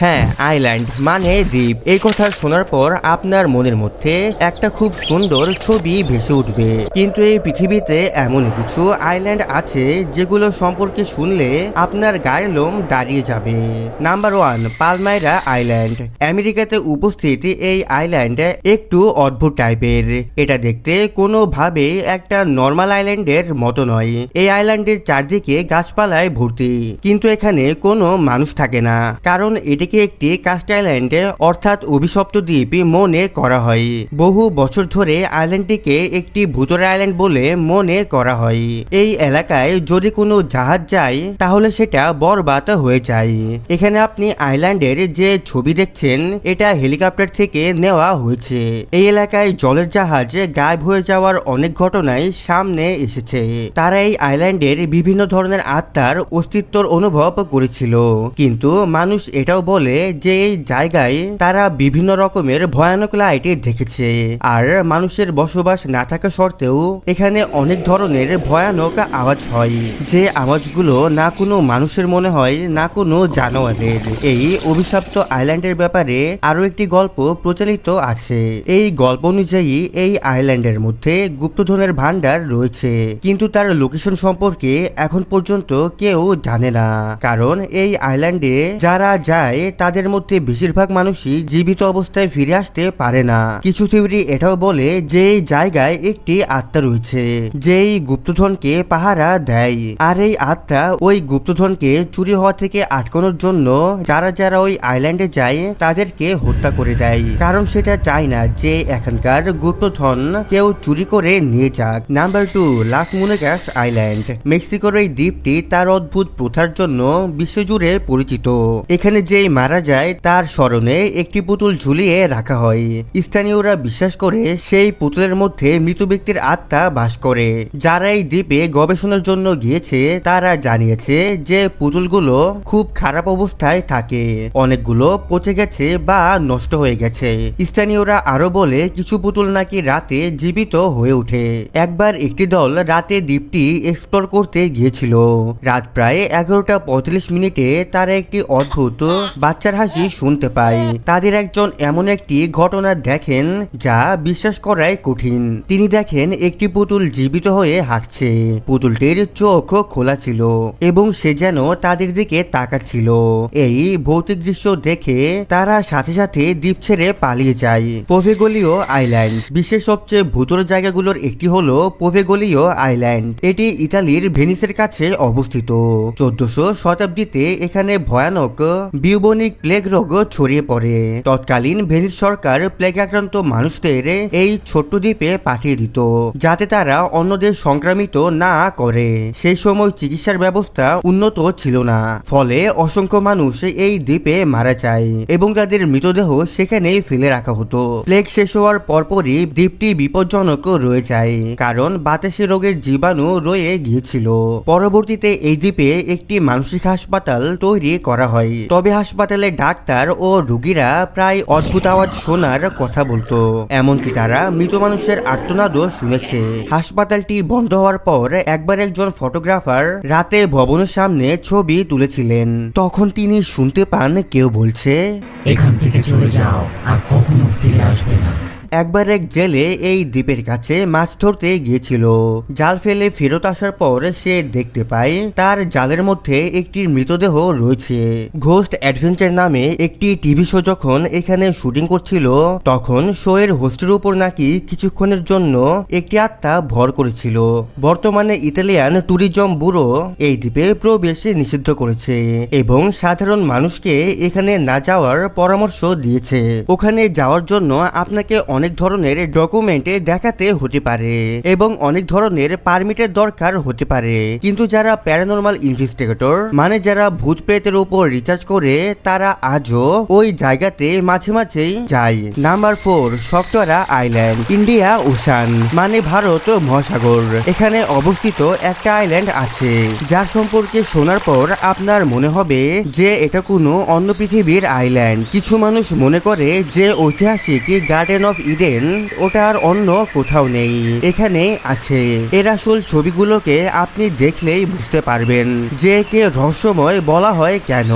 হ্যাঁ আইল্যান্ড মানে দ্বীপ। এই কথা শোনার পর আপনার মনের মধ্যে একটা খুব সুন্দর ছবি ভেসে উঠবে। কিন্তু এই পৃথিবীতে এমন কিছু আইল্যান্ড আছে যেগুলো সম্পর্কে শুনলে আপনার গায়ের লোম দাঁড়িয়ে যাবে। নাম্বার ওয়ান পালমাইরা আইল্যান্ড আমেরিকাতে উপস্থিত এই আইল্যান্ড একটু অদ্ভুত টাইপের এটা দেখতে কোনোভাবে একটা নর্মাল আইল্যান্ডের মতো নয়। এই আইল্যান্ডের চারদিকে গাছপালায় ভর্তি। কিন্তু এখানে কোনো মানুষ থাকে না। কারণ এটিকে একটি কাস্ট আইল্যান্ড অর্থাৎ অভিশপ্ত দ্বীপ মনে করা হয়। বহু বছর ধরে আইল্যান্ডটিকে একটি ভূতর আইল্যান্ড বলে মনে করা হয়। এই এলাকায় যদি কোনো জাহাজ যায়, তাহলে সেটা বরবাদ হয়ে যায়। এখানে আপনি আইল্যান্ডের যে ছবি দেখছেন, এটা হেলিকপ্টার থেকে নেওয়া হয়েছে। এই এলাকায় জলের জাহাজ গায়েব হয়ে যাওয়ার অনেক ঘটনাই সামনে এসেছে। তারা এই আইল্যান্ডের বিভিন্ন ধরনের আত্মার অস্তিত্বর অনুভব করেছিল। কিন্তু মানুষ এটাও বলে যে এই জায়গায় তারা বিভিন্ন রকমের ভয়ানক লাইট দেখেছে। আর মানুষের বসবাস না থাকা সত্ত্বেও এখানে অনেক ধরনের ভয়ানক আওয়াজ হয়, যে আওয়াজগুলো না কোনো মানুষের মনে হয়, না কোনো জানোয়ারের। এই অভিশপ্ত আইল্যান্ডের ব্যাপারে আরও একটি গল্প প্রচলিত আছে। এই গল্প অনুযায়ী এই আইল্যান্ডের মধ্যে গুপ্তধনের ভান্ডার রয়েছে, কিন্তু তার লোকেশন সম্পর্কে এখন পর্যন্ত কেউ জানে না। কারণ এই আইল্যান্ডে যারা যায় তাদের মধ্যে বেশিরভাগ মানুষই জীবিত অবস্থায় ফিরে আসতে পারে না। কিছু থিওরি এটাও বলে যে জায়গায় একটি আত্মা রয়েছে যেই গুপ্তধনকে পাহারা দেয়। আর এই আত্মা ওই গুপ্তধনকে চুরি হওয়া থেকে আটকানোর জন্য যারা যারা ওই আইল্যান্ডে যায় তাদেরকে হত্যা করে দেয়। কারণ সেটা চায় না যে এখানকার গুপ্তধন কেউ চুরি করে নিয়ে যাক। Number two Las Munecas island. মেক্সিকোর এই দ্বীপটি তার অদ্ভুত প্রথার জন্য বিশ্বজুড়ে পরিচিত। এখানে যেই মারা যায়, তার স্মরণে একটি পুতুল ঝুলিয়ে রাখা হয়। স্থানীয়রা বিশ্বাস করে সেই পুতুলের মধ্যে মৃত ব্যক্তির আত্মা বাস করে। যারা এই দ্বীপে গবেষণার জন্য গিয়েছে, তারা জানিয়েছে যে পুতুলগুলো খুব খারাপ অবস্থায় থাকে। অনেকগুলো পচে গেছে বা নষ্ট হয়ে গেছে। স্থানীয়রা আরও বলে, কিছু পুতুল নাকি রাতে জীবিত হয়ে ওঠে। একবার একটি দল রাতে দ্বীপটি এক্সপ্লোর করতে গিয়েছিল। রাত প্রায় এগারোটা পঁয়তাল্লিশ মিনিটে তারা একটি অদ্ভুত বাচ্চার হাসি শুনতে পাই। তাদের একজন এমন একটি ঘটনা দেখেন যা বিশ্বাস করাই কঠিন। তিনি দেখেন একটি পুতুল জীবিত হয়ে হাঁটছে। পুতুলটির চোখ খোলা ছিল এবং সে যেন তাদের দিকে তাকাচ্ছিল। এই ভৌতিক দৃশ্য দেখে তারা সাথে সাথে দ্বীপ ছেড়ে পালিয়ে যায়। Poveglia island. বিশ্বের সবচেয়ে ভূতর জায়গাগুলোর একটি হলো পোভেগলীয় আইল্যান্ড। এটি ইতালির ভেনিসের কাছে অবস্থিত। চোদ্দশো শতাব্দীতে এখানে ভয়ানক বিউবনিক প্লেগ রোগ ছড়িয়ে পড়ে। তৎকালীন ভেনিস সরকার প্লেগ আক্রান্ত মানুষদের এই ছোট্ট দ্বীপে পাঠিয়ে দিত, যাতে তারা অন্যদের সংক্রামিত না করে। সেই সময় চিকিৎসার ব্যবস্থা উন্নত ছিল না, ফলে অসংখ্য মানুষ এই দ্বীপে মারা যায় এবং তাদের মৃতদেহ সেখানেই ফেলে রাখা হতো। প্লেগ শেষ হওয়ার পরপরই দ্বীপটি বিপজ্জনক রয়ে যায়, কারণ বাতাসে রোগের জীবাণু রয়ে গিয়েছিল। পরবর্তীতে এই দ্বীপে একটি মানসিক হাসপাতাল তৈরি করা হয়। তবে হাসপাতালে ডাক্তার ও রুগীরা প্রায় অদ্ভুত আওয়াজ শোনার কথা বলতো। এমনকি তারা মৃত মানুষের আর্তনাদও শুনেছে। হাসপাতালটি বন্ধ হওয়ার পর একবার একজন ফটোগ্রাফার রাতে ভবনের সামনে ছবি তুলেছিলেন। তখন তিনি শুনতে পান, কেউ বলছে, এখান থেকে চলে যাও, আর কখনো ফিরে আসবে না। একবার এক জেলে এই দ্বীপের কাছে মাছ ধরতে গিয়েছিল। জাল ফেলে ফেরত আসার পর সে দেখতে পায়, তার জালের মধ্যে একটি মৃতদেহ রয়েছে। ঘোস্ট অ্যাডভেঞ্চার নামে একটি টিভি শো যখন এখানে শুটিং করছিল, তখন শো এর হোস্টের উপর নাকি কিছুক্ষণের জন্য একটি আত্মা ভর করেছিল। বর্তমানে ইতালিয়ান ট্যুরিজম ব্যুরো এই দ্বীপে প্রবেশ নিষিদ্ধ করেছে এবং সাধারণ মানুষকে এখানে না যাওয়ার পরামর্শ দিয়েছে। ওখানে যাওয়ার জন্য আপনাকে অনেক ধরনের ডকুমেন্টে দেখাতে হতে পারে এবং অনেক ধরনের পারমিটের দরকার হতে পারে। কিন্তু যারা প্যারানর্মাল ইনভেস্টিগেটর মানে যারা ভূত প্রেতের উপর রিচার্জ করে, তারা আজও ওই জায়গাতে মাঝে মাঝেই যায়। Number four Socotra island India ocean মানে ভারত মহাসাগর। এখানে অবস্থিত একটা আইল্যান্ড আছে, যার সম্পর্কে শোনার পর আপনার মনে হবে যে এটা কোনো অন্য পৃথিবীর আইল্যান্ড কিছু মানুষ মনে করে যে ঐতিহাসিক গার্ডেন অফ ইডেন ওটা আর অন্য কোথাও নেই, এখানে আছে। এর আসল ছবিগুলোকে আপনি দেখলেই বুঝতে পারবেন যে কে রহস্যময় বলা হয় কেন।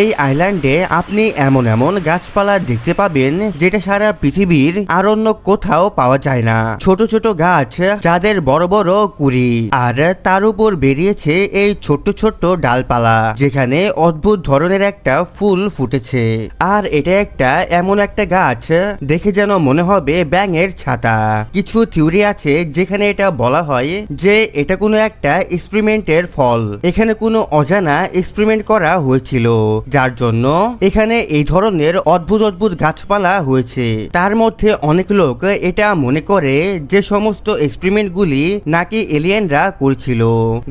এই আইল্যান্ডে আপনি এমন এমন গাছপালা দেখতে পাবেন যেটা সারা পৃথিবীর আর অন্য কোথাও পাওয়া যায় না। ছোট ছোট গাছ, যাদের বড় বড় কুড়ি, আর তার উপর বেরিয়েছে এই ছোট্ট ছোট্ট ডালপালা, যেখানে অদ্ভুত ধরনের একটা ফুল ফুটেছে। আর এটা একটা এমন একটা গাছ, দেখে যেন মনে হবে ব্যাঙের ছাতা। কিছু থিওরি আছে যেখানে এটা বলা হয় যে এটা কোনো একটা এক্সপেরিমেন্টের ফল। এখানে কোনো অজানা এক্সপেরিমেন্ট করা হয়েছিল। যার জন্য এখানে এই ধরনের অদ্ভুত অদ্ভুত গাছপালা হয়েছে। তার মধ্যে অনেক লোক এটা মনে করে যে সমস্ত এক্সপেরিমেন্টগুলি নাকি এলিয়েনরা করেছিল।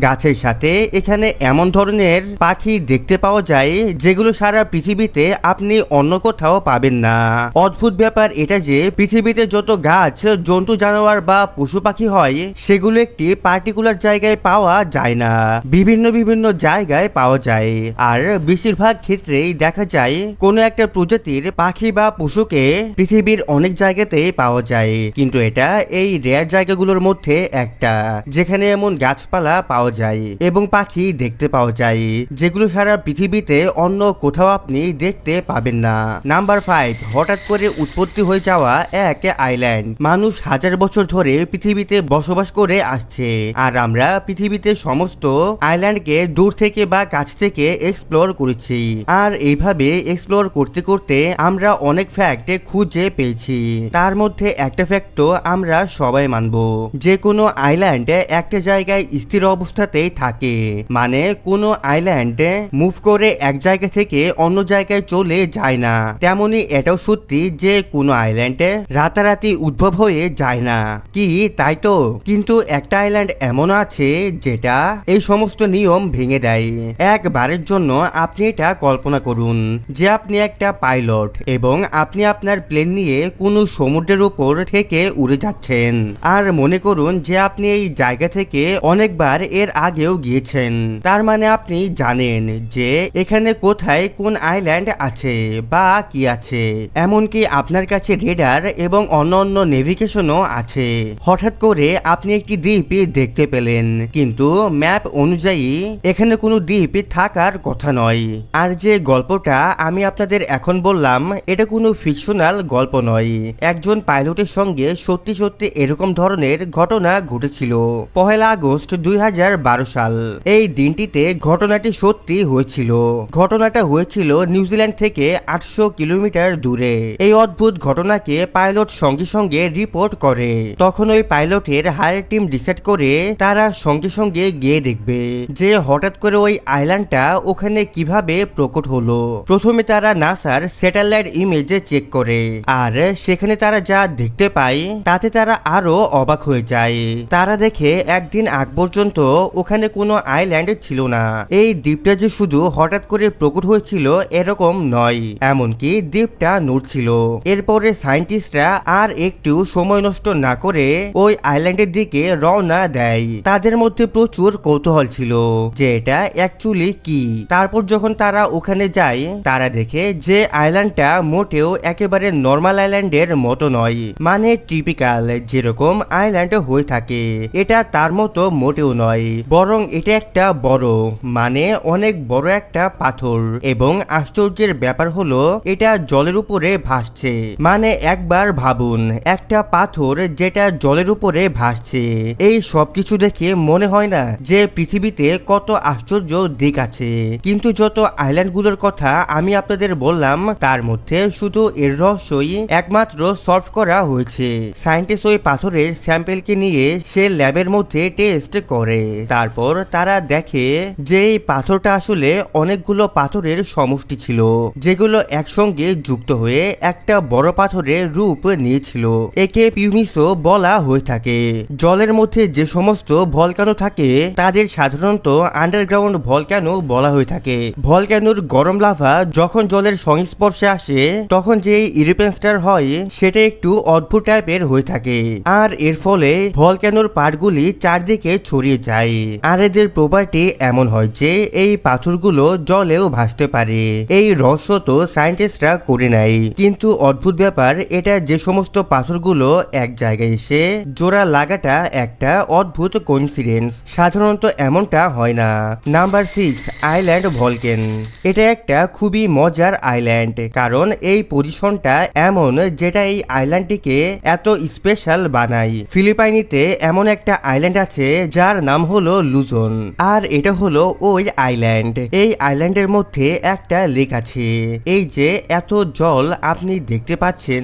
গাছের সাথে এখানে এমন ধরনের পাখি দেখতে পাওয়া যায় যেগুলো সারা পৃথিবীতে আপনি অন্য কোথাও পাবেন না। অদ্ভুত ব্যাপার এটা যে পৃথিবীতে যত গাছ, জন্তু, জানোয়ার বা পশু পাখি হয়, সেগুলো একটি পার্টিকুলার জায়গায় পাওয়া যায় না। বিভিন্ন বিভিন্ন জায়গায় পাওয়া যায়। আর বেশিরভাগ ক্ষেত্রেই দেখা যায়, কোনো একটা প্রজাতির পাখি বা পশুকে পৃথিবীর অনেক জায়গাতেই পাওয়া যায়। কিন্তু এটা এই রেয়ার জায়গাগুলোর মধ্যে একটা, যেখানে এমন গাছপালা পাওয়া যায় এবং পাখি দেখতে পাওয়া যায়, যেগুলো সারা পৃথিবীতে অন্য কোথাও আপনি দেখতে পাবেন না। নাম্বার ফাইভ হঠাৎ করে উৎপত্তি হয়ে যাওয়া এক আইল্যান্ড মানুষ হাজার বছর ধরে পৃথিবীতে বসবাস করে আসছে। আর আমরা পৃথিবীতে সমস্ত আইল্যান্ডকে দূর থেকে বা কাছ থেকে এক্সপ্লোর করেছি। আর এইভাবে এক্সপ্লোর করতে করতে আমরা অনেক ফ্যাক্ট খুঁজে পেয়েছি। তার মধ্যে একটা ফ্যাক্ট তো আমরা সবাই মানব। যে কোনো আইল্যান্ড একটা জায়গায় স্থির অবস্থাতেই থাকে। মানে কোনো আইল্যান্ড মুভ করে এক জায়গা থেকে অন্য জায়গায় চলে যায় না। তেমনি এটাও সত্যি যে কোনো আইল্যান্ডে রাতারাতি উদ্ভব হয়ে যায় না। কি তাই তো? কিন্তু একটা আইল্যান্ড এমন আছে যেটা এই সমস্ত নিয়ম ভেঙে দেয়। একবারের জন্য আপনি এটা কল্পনা করুন যে আপনি একটা পাইলট এবং আপনি আপনার প্লেন নিয়ে কোনো সমুদ্রের উপর থেকে উড়ে যাচ্ছেন। আর মনে করুন যে আপনি এই জায়গা থেকে অনেকবার এর আগেও গিয়েছেন। তার মানে আপনি জানেন যে এখানে কোথায় কোন আইল্যান্ড আছে বা কি আছে। এমনকি আপনার কাছে রেডার এবং অন্যান্য নেভিগেশনও আছে। হঠাৎ করে আপনি একটি দ্বীপ দেখতে পেলেন, কিন্তু ম্যাপ অনুযায়ী এখানে কোনো দ্বীপ থাকার কথা নয়। আর যে গল্পটা আমি আপনাদের এখন বললাম, এটা কোনো ফিকশনাল গল্প নয়। একজন পাইলটের সঙ্গে সত্যি সত্যি এরকম ধরনের ঘটনা ঘটেছিল। পহেলা আগস্ট দুই হাজার বারো সাল। এই দিনটিতে ঘটনাটি সত্যি হয়েছিল। ঘটনাটা হয়েছিল নিউজিল্যান্ড থেকে আটশো কিলোমিটার দূরে। এই অদ্ভুত ঘটনাকে পাইলট সঙ্গে সঙ্গে রিপোর্ট করে। তখন ওই পাইলটের হায়ার টিম ডিসাইড করে তারা সঙ্গে সঙ্গে গিয়ে দেখবে যে হঠাৎ করে ওই আইল্যান্ডটা ওখানে কীভাবে প্রকট হলো। প্রথমে তারা নাসার স্যাটেলাইট ইমেজে চেক করে আর সেখানে তারা যা দেখতে পায় তাতে তারা আরও অবাক হয়ে যায়। তারা দেখে একদিন আগ পর্যন্ত ওখানে কোনো আইল্যান্ড ছিল না। এই দ্বীপটা যে শুধু হঠাৎ করে প্রকট হয়েছিল এরকম নয়, এমনকি দ্বীপটা নড়ছিল। এরপরে সায়েন্টিস্টরা আর একটু সময় নষ্ট না করে ওই আইল্যান্ডের দিকে রওনা দেয়। তাদের মধ্যে প্রচুর কৌতূহল ছিল যে এটা অ্যাকচুয়ালি কি? তারপর যখন তারা ওখানে যায়, তারা দেখে যে আইল্যান্ডটা মোটেও একেবারে নর্মাল আইল্যান্ডের মতো নয় মানে টিপিক্যাল যেরকম আইল্যান্ড হয়ে থাকে। এটা তার মতো মোটেও নয়, বরং এটা একটা বড় মানে অনেক বড় একটা পাথর। এবং আশ্চর্যের ব্যাপার হলো, এটা জলের উপরে ভাসছে মানে একবার ভাবুন, একটা পাথর যেটা জলের উপরে ভাসছে। এই সব কিছু দেখে মনে হয় না যে পৃথিবীতে কত আশ্চর্য দিক আছে। কিন্তু যত আইল্যান্ডগুলোর কথা আমি আপনাদের বললাম, তার মধ্যে শুধু এর রহস্যই একমাত্র সলভ করা হয়েছে। সায়েন্টিস্ট ওই পাথরের স্যাম্পেলকে নিয়ে সে ল্যাবের মধ্যে টেস্ট করে। তারপর তারা দেখে যে এই পাথরটা আসলে অনেকগুলো পাথরের সমষ্টি ছিল, যেগুলো একসঙ্গে যুক্ত হয়ে একটা বড় পাথরের রূপ নিয়েছিল। একে পিউমিসো বলা হয়ে থাকে। জলের মধ্যে যে সমস্ত ভলকানো থাকে, তাদের সাধারণত আন্ডারগ্রাউন্ড ভলক্যানো বলা হয়ে থাকে। ভলক্যানোর গরম লাভা যখন জলের সংস্পর্শে আসে, তখন যে ইরিপেন্সটার হয়, সেটা একটু অদ্ভুত টাইপের হয়ে থাকে। আর এর ফলে ভলক্যানোর পাটগুলি চারদিকে ছড়িয়ে যায়। আর এদের প্রপার্টি এমন হয় যে, এই পাথরগুলো জলেও ভাসতে পারে। এই রহস্য তো সায়েন্টিস্টরা করে নাই কিন্তু অদ্ভুত ব্যাপার, এটা যে সমস্ত পাথরগুলো এক জায়গায় এসে জোড়া লাগাটা একটা অদ্ভুত কোইন্সিডেন্স সাধারণত এমনটা হয় না। নাম্বার সিক্স আইল্যান্ড ভলকেন এটা একটা খুবই মজার আইল্যান্ড কারণ এই পজিশনটা এমন যেটা এই আইল্যান্ডটিকে এত স্পেশাল বানায়। ফিলিপাইনিতে এমন একটা আইল্যান্ড আছে যার নাম হলো লুজন আর এটা হলো ওই আইল্যান্ড এই আইল্যান্ডের মধ্যে একটা লেক আছে। এই যে এত জল আপনি দেখতে পাচ্ছেন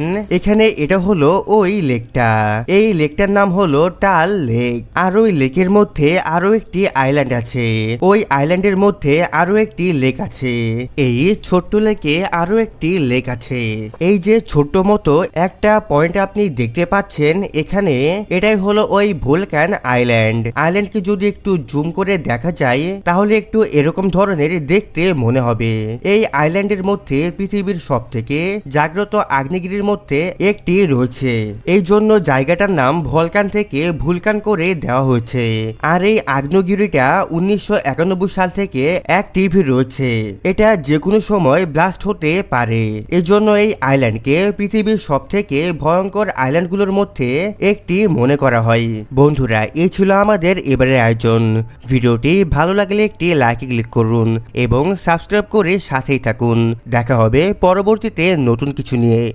এখানে এটা হলো ওই লেকটা। এই লেকটার নাম হলো টাল লেক। আর ওই লেকের মধ্যে আরও একটি আইল্যান্ড আছে। ওই আইল্যান্ডের মধ্যে আরও একটি লেক আছে। এই ছোট্ট লেকে আরও একটি লেক আছে। এই যে ছোট্ট মতো একটা পয়েন্ট আপনি দেখতে পাচ্ছেন এখানে, এটাই হলো ওই ভোলকান আইল্যান্ড। আইল্যান্ডকে যদি একটু জুম করে দেখা যায়, তাহলে একটু এরকম ধরনের দেখতে মনে হবে। এই আইল্যান্ডের মধ্যে পৃথিবীর সব থেকে জাগ্রত আগ্নেয়গিরির মধ্যে একটি রয়েছে। এই জন্য জায়গাটার নাম ভলকান থেকে ভুলকান করে দেওয়া হয়েছে। আর এই আগ্নেয়গিরিটা উনিশশো একানব্বই সাল থেকে অ্যাক্টিভ রয়েছে। এটা যে কোনো সময় ব্লাস্ট হতে পারে। এজন্য এই আইল্যান্ডকে পৃথিবীর সব থেকে ভয়ঙ্কর আইল্যান্ডগুলোর মধ্যে একটি মনে করা হয়। বন্ধুরা, এই ছিল আমাদের এবারের আয়োজন। ভিডিওটি ভালো লাগলে একটি লাইকে ক্লিক করুন এবং সাবস্ক্রাইব করে সাথেই থাকুন। দেখা হবে পরবর্তীতে নতুন কিছু নিয়ে।